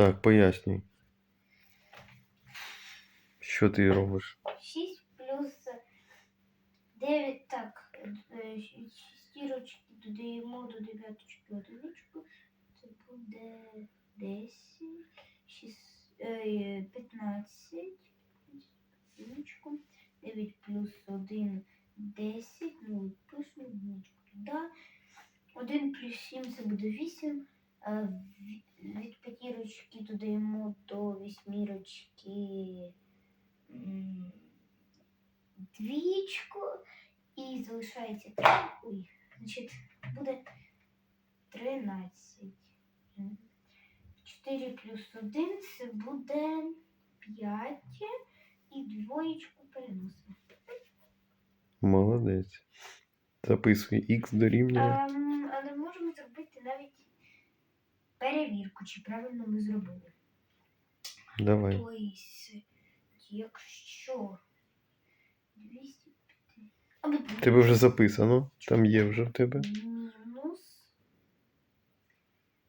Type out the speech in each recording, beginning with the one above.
Так, пояснюй. Що ти робиш? 6 плюс 9, так, е, шістірочки додаємо до дев'яточки одиничку. Це буде 10, 6, е, 15, одиничку, 9 плюс 1, 10, ну, пишемо одиничку туди. 1 плюс 7 це буде 8. А від- п'ятірочки додаємо до вісьмірочки двічку і залишається 3. Ой, значить, буде 13. 4 плюс 1 це буде 5. І двоєчку переносимо. Молодець. Записуй х дорівнює. Перевірку, чи правильно ми зробили. Давай. Тобто, якщо 200 або Тебе вже записано. Там є вже в тебе. мінус.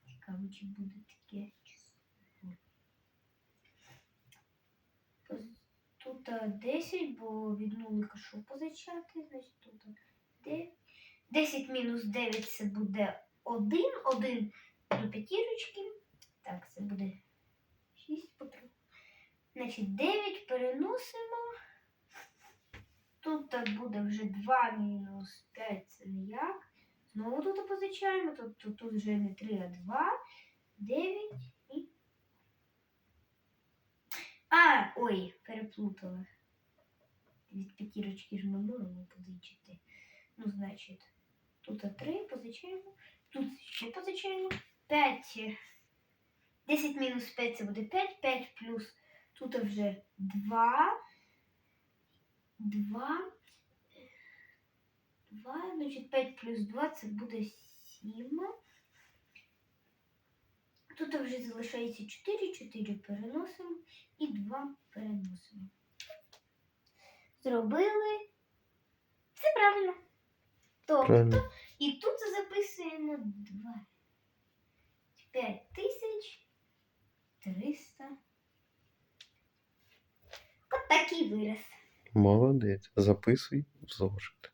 Цікаво, чи буде таке число. Тут 10, бо від нулика що позичати, значить тут 9. 10 мінус 9 це буде 1, 1 до п'ятірочки. Так, це буде 6 по 3. Значить, 9 переносимо. Тут так буде вже 2 мінус 5, це ніяк. Знову тут позичаємо, тобто тут вже не 3, а 2, 9 і. А, ой, переплутала. Від п'ятірочки ж ми можемо позичити. Ну, значить, тут 3 позичаємо, тут ще позичаємо. 5. 10 мінус 5 це буде 5, 5 плюс тут вже 2. 2. 2, значить 5 плюс 2 це буде 7. Тут вже залишається 4, 4 переносимо і 2 переносимо. Зробили. Все правильно. Тобто, Правильно. і тут записуємо 2. Такий вираз. Молодець. Записуй в зошит.